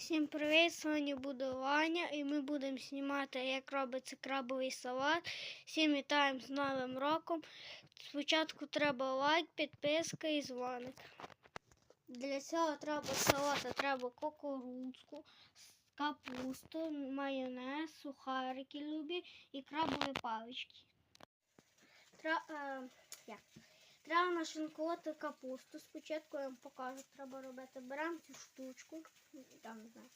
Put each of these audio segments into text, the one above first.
Всім привіт! Сьогодні буде Ваня і ми будемо знімати, як робиться крабовий салат. Всім вітаємо з Новим роком. Спочатку треба лайк, підписка і дзвоник. Для цього треба салата, треба кукурудзку, капусту, майонез, сухарики любі і крабові палички. Тра, е? Треба нашинкувати капусту. Спочатку я вам покажу, треба робити. Беремо цю штучку, там не знаю,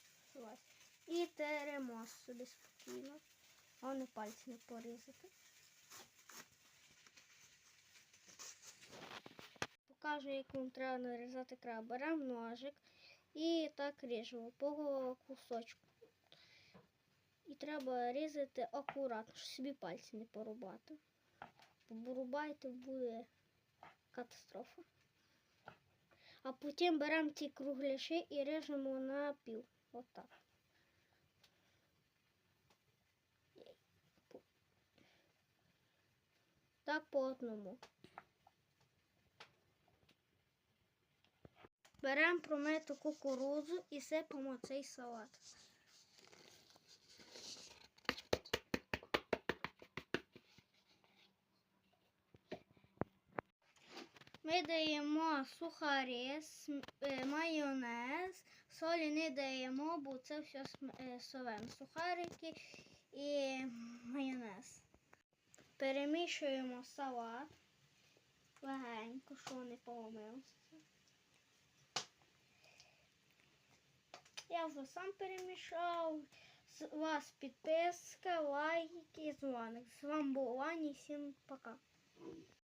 і теремо собі спокійно. Головне пальці не порізати. Покажу, як вам треба нарізати краб. Беремо ножик і так ріжемо по кусочку. І треба різати акуратно, щоб собі пальці не порубати. Порубайте буде катастрофа. А потім беремо ці кругляші і режемо на пів. Отак. Так по одному. Беремо промиту кукурудзу і сипемо цей салат. Ми даємо сухарі, е, майонез, солі не даємо, бо це все е. Сухарики і майонез. Перемішуємо салат легенько, що не поломився. Я вже сам перемішав. З вас підписка, лайки і дзвоник. З вами був Ваня, і всім пока.